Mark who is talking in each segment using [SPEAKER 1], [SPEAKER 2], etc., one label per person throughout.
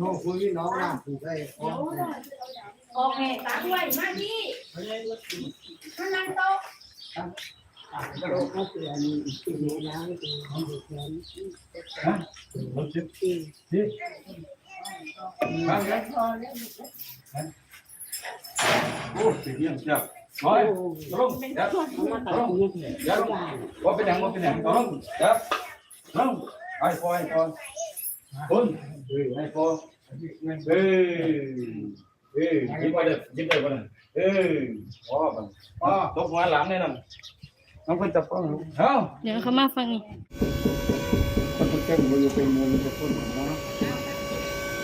[SPEAKER 1] น้องคุยน้องน้ำผูกได้พร้อม
[SPEAKER 2] โอเคตาด้วยมาที่ท่านนั่งโต๊ะ
[SPEAKER 1] เราเขาเปลี่ยนปีนี้แล้วเป็นของเด็กแทน
[SPEAKER 3] รถชิปที่มาแล้วโอ้สิเยี่ยมจ้ะน้อยลงเดี๋ยว
[SPEAKER 1] มาตัดเงินเนี่ย
[SPEAKER 3] เดี๋ยวว่าเป็นยังว่าเป็นยังลงเดี๋ยวลงไอ้พอไอ้พอคุณ เฮ้ยไอ้พอเฮ้ยเฮ้ยยิ้มไปเลยยิ้มไปก่อนเฮ้ยอ๋อมันอ๋อตกหัวหลังเนี่ยนะน้องคนจับป้องเอ้า
[SPEAKER 4] เดี๋ยวเขามาฟังนี่
[SPEAKER 1] คนทุกเจ้ามันอยู่เป็นมือจะต้นของน้อง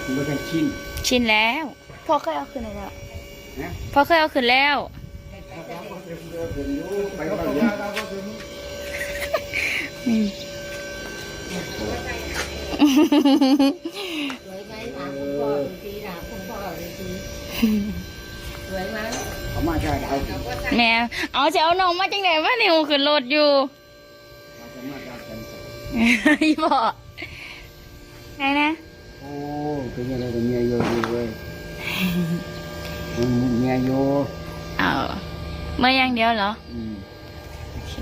[SPEAKER 1] มันก็เป็นชิ้น
[SPEAKER 4] ชินแล้วพ่อเคยเอาขึ้นแล้วพ่อเคยเอาขึ้นแล้ว
[SPEAKER 1] ไปก็ไปยา
[SPEAKER 4] อืม
[SPEAKER 2] สวยไหม
[SPEAKER 1] เขามาใช่เอา
[SPEAKER 4] แม่เอาจะเอาน้องมาจังไหนวะนี่หูขึ้นรถอยู่
[SPEAKER 1] จะมาจากกัน
[SPEAKER 4] อีพ่อไงนะ
[SPEAKER 1] โอ้เป็นอะไรกันเมียโยดีเว้ยเมียโย
[SPEAKER 4] เอาเมื่ออย่างเดียวเหรอ
[SPEAKER 1] อืม
[SPEAKER 4] โอเค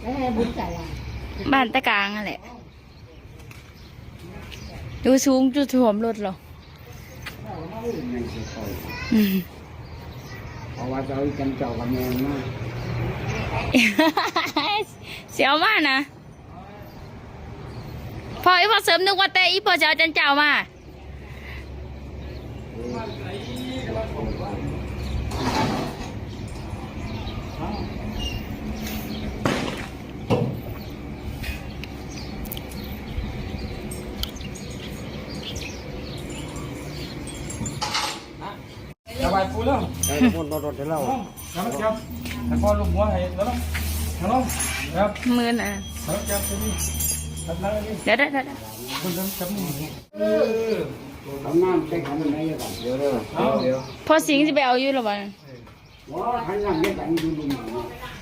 [SPEAKER 2] แล้วให้บุญใส่อะ
[SPEAKER 4] บ้านตะกลางนั่นแหละ ดูสูงจุดถ่วมรถเหรอ
[SPEAKER 1] ไม่ใช่เขา
[SPEAKER 4] อืม
[SPEAKER 1] เพราะว่าจะเอากันเจ้ากับแมงมาก
[SPEAKER 4] เสียวมากนะพออีพอเสริมนึกว่าแต่อีพอจะเอาจันเจ้ามา
[SPEAKER 3] แล้ว
[SPEAKER 1] ไอ้คนรถรถเรา
[SPEAKER 3] น้องน้ำจับแต่พอลูกหัวให้แล้วน้องน้องครับ
[SPEAKER 4] มือน่ะ
[SPEAKER 3] น้ำจับตัวนี้ตัดแล้วนี่
[SPEAKER 4] เดี๋ยวเดี๋ยวเดี๋ยว
[SPEAKER 3] คุณน้ำจับนี่เออ
[SPEAKER 1] ทำน้ำใช้ขันไหนก่อนเดี๋ยวเด้อเดี๋ยว
[SPEAKER 4] พอสิงจะไปเอาอยู่หรอวะ
[SPEAKER 1] ว้าขันน้ำเยอะกันดูดู
[SPEAKER 3] ไปหัวหลังนี่ฮะลงเลยจับจับที่ลง
[SPEAKER 1] เวลาไม่ลูกเขาดูสี
[SPEAKER 3] จับนี่เองที่เราจะเข้าไปหน่อยเอ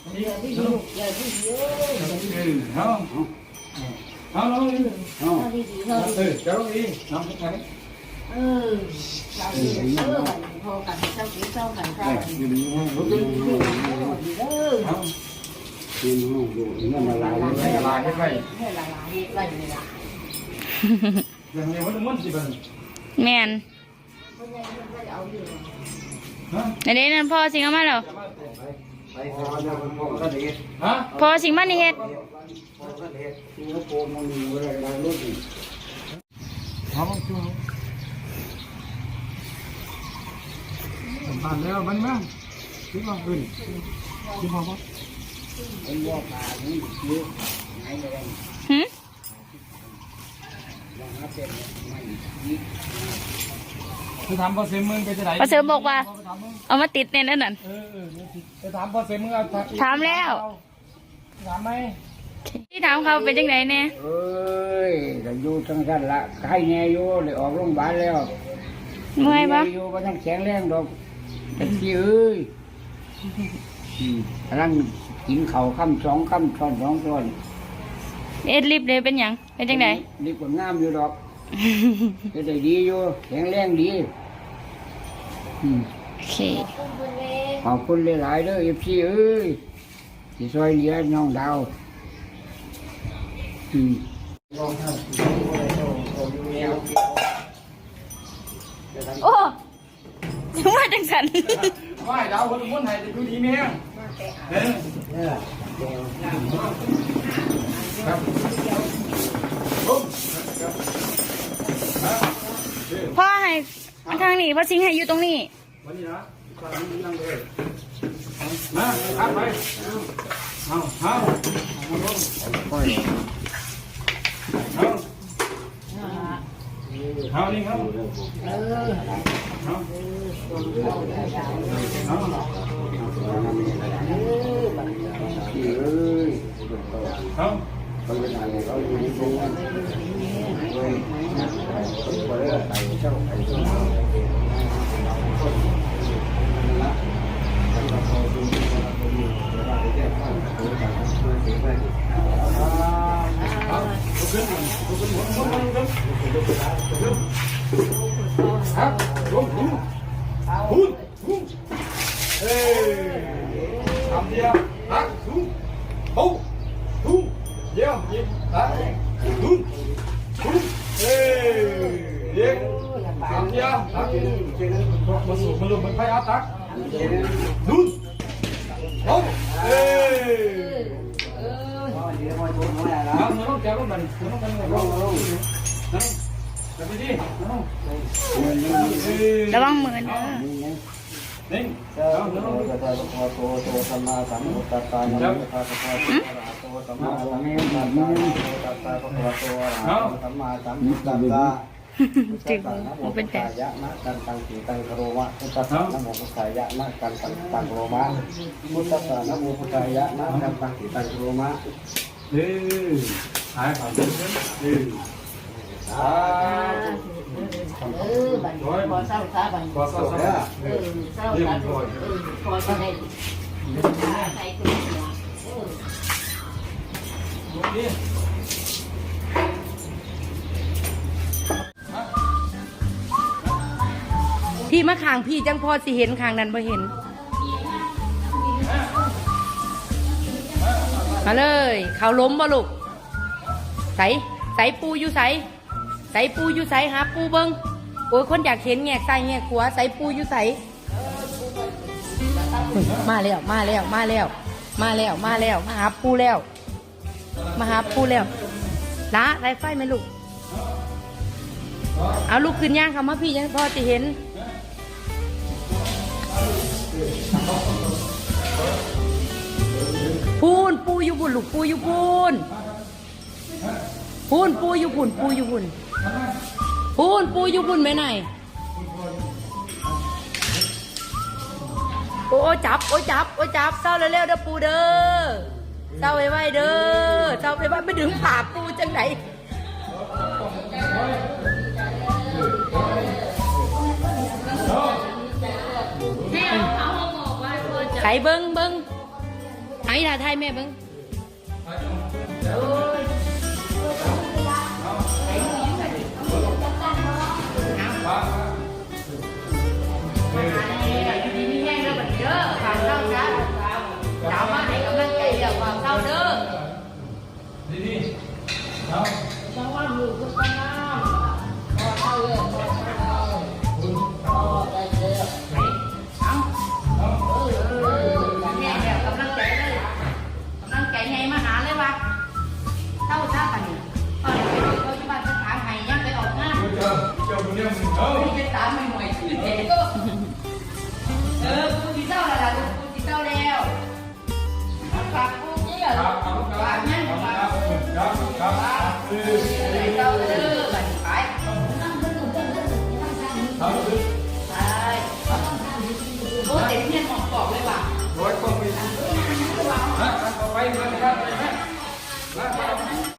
[SPEAKER 1] องคนป่วยชอบไปคนหนาว
[SPEAKER 2] เศร้าเศร้าหนาวคือเดินเล่นกระลา
[SPEAKER 3] อืมเอา
[SPEAKER 4] ยุงนี่ไงพ่อเสียนี่ให้
[SPEAKER 3] จับมันเดี๋ยวพอถึงคนหลังจับนี่
[SPEAKER 2] อย่าที่ลูกอย่าที่เยอะ
[SPEAKER 3] เออเอาเอาลงเลย
[SPEAKER 1] อ๋อ
[SPEAKER 2] เท่าที่ดีเท่าที่
[SPEAKER 3] เออจับลงอีกน้ำไป
[SPEAKER 2] เออเราดีเออพอกันเศร้ากินเศร้ากันเศร้า
[SPEAKER 1] ไอ้
[SPEAKER 2] กัน
[SPEAKER 1] ยืนห้องรถ
[SPEAKER 2] เอ
[SPEAKER 1] ยืน
[SPEAKER 2] อ
[SPEAKER 1] ห้อง
[SPEAKER 2] เออ
[SPEAKER 3] เอา
[SPEAKER 1] ยืนห้องอยู่นี่มันลาย
[SPEAKER 3] ให้ละลายให้ไป
[SPEAKER 2] ให้ละลายไว้เวลา
[SPEAKER 3] อย่างนี้มันมันสิเป็น
[SPEAKER 4] แมน
[SPEAKER 2] คนใหญ่ไม่เอาอยู่
[SPEAKER 3] ฮะ
[SPEAKER 4] ในนี้นั่นพ่อสิงเอามาแล้ว
[SPEAKER 1] ไปพอแล้วพ่อก็เด็ด
[SPEAKER 3] ฮะ
[SPEAKER 4] พ่อสิงมานี่เฮ็ด
[SPEAKER 1] พ่อก็เด็ดตัวโกนมันอยู่อะไรอะไรรถนี่
[SPEAKER 3] เอาบ้างชูผ่านแล้วมันมั้งคิดว่าขึ้นคิดว่าว่า
[SPEAKER 1] เป็นว่าป่านี่เยอะไหนเลย
[SPEAKER 4] หึ
[SPEAKER 1] ลองหาเป็นไม่ นี่
[SPEAKER 3] ไปถามพ่อเสมมึงไปจะไหน
[SPEAKER 4] พ่อเสริมบอกว่า เอามาติดในนั้นน่ะ
[SPEAKER 3] เออเออไปถามพ่อเสมมึงเอา
[SPEAKER 4] ถามแล้ว
[SPEAKER 3] ถามไหม
[SPEAKER 4] ที่ถามเขาเป็นจังไดแน่
[SPEAKER 1] เอ้ยก็อยู่ทั้งสั้นละใครแน่อยู่เลยออกโรงพยาบาลแล้ว
[SPEAKER 4] เมื่อยปะ
[SPEAKER 1] อยู่บ่ทั้งแข็งแรงดอกแต่ที่เอ้ยอืมกำลังกินข้าวค่ำสองค่ำช้อนสองช้อน
[SPEAKER 4] เอ็ดลิฟต์เลยเป็นหยังเป็นจังได
[SPEAKER 1] ดีกว่างามอยู่ดอกจะได้ดีอยู่แข็งแรงดีอืม
[SPEAKER 4] โอเค
[SPEAKER 1] ขอบคุณหลายๆเด้อเอฟซีเอ้ยที่ช่วยเหลือน้องดาวอืม
[SPEAKER 4] โอ้ยังมาจังสัน
[SPEAKER 3] ว่าดาวคนม้วนไหนจะดูดีไหมเออครับปุ๊บ
[SPEAKER 4] พ่อให้ ทางนี้พ่อสิงให้อยู่ตรงนี้
[SPEAKER 3] วันนี้นะตอนนี้นั่งเลยมาครับไปเอาเอาเอาลง
[SPEAKER 5] ค่อย
[SPEAKER 3] เอาเอานี่ครับเอาเอา
[SPEAKER 5] ที่เอ้ย
[SPEAKER 3] เอา
[SPEAKER 5] เขาเป็นอะไรเขา อยู่ในตรงนั้นเว้ยบ่ได้ใส่เจ้าไอ้
[SPEAKER 3] เยี่ยมยิ้มฮักหุ่นหุ่นเอ้ยเยี่ยมทำเดียวฮักมาสู่มาลงมันไปอาตักหุ่นหุ่นเอ้ยเอามาลงแกลงมันมาลงกันลงลงนั่งจับไปดินั่งเอ้ย
[SPEAKER 4] ระวังมือนะ
[SPEAKER 3] นิ่ง
[SPEAKER 5] เจ้าพระพุทธโตโตโตสัมมาสัมพุทธัสสะนะโมตัสสะภะคะวะโตสัมมาสัมพุทธัสสะนะโมตัสสะภะคะวะโตอะระหะโตสัมมาสัมพุทธัสสะ
[SPEAKER 4] จึงมันเป็นแต่
[SPEAKER 5] ยะนะกันตังสีตังโรมะพุทธัสสะนะโมพุทธายะนะกันตังตังโรมะพุทธัสสะนะโมพุทธายะนะกันตังสีตังโรมะ
[SPEAKER 3] เออหายผ่านเส้นเออสาธุ
[SPEAKER 2] เออบัดนี้พอเศร้าซาบัดนี้
[SPEAKER 3] ขอสาธุ
[SPEAKER 2] เออเศร้าซาเออพอจะได้ใส่ตัวเออ
[SPEAKER 3] นี่
[SPEAKER 6] พี่มาขางพี่จังพอสิเห็นขางนั้นบ่เห็น มาเลย เขาล้มบ่ลูกใสใสปูอยู่ใส ใส่ปูอยู่ใส่หาปูเบิงโอ้ยคนอยากเห็นแงกซ้ายแงกขวาใส่ปูอยู่ใส่มาแล้วมาแล้วมาแล้ว มาแล้วมาแล้วมาหาปูแล้ว มาหาปูแล้วละไรไฟไหมลูกเอาลูกขึ้นย่างค่ะมาพี่ยังพอจะเห็นพูนปูอยู่บุญลูกปูอยู่พูนพูนปูอยู่บุญปูอยู่บุญ พูนปูอยู่บุญไปไหนโอ้จับโอ้จับโอ้จับเศร้าเร็วๆเด้อปูเด้อเศร้าไว้ไว้เด้อเศร้าไปไว้ไม่ดึงผ่าปูจังไหนไข่เบิ้งเบิ้งไอ้ลาไทยแม่เบิ้ง เจ้ามาให้กำลังใจ กูเยี่ย
[SPEAKER 3] ค
[SPEAKER 6] รั
[SPEAKER 3] บครับค
[SPEAKER 6] ฝา
[SPEAKER 3] รั
[SPEAKER 6] ก
[SPEAKER 3] บ
[SPEAKER 6] เงี้ย
[SPEAKER 3] ครับ
[SPEAKER 6] ฝาก
[SPEAKER 3] ครับครับเออ
[SPEAKER 6] เราเด้อบัดนี้ไป
[SPEAKER 3] ครับ
[SPEAKER 6] ไปโอ้เต็มเนี่ยหอกกรอบเลยว่ะ
[SPEAKER 3] ร้อยกว่าปีนะไปมา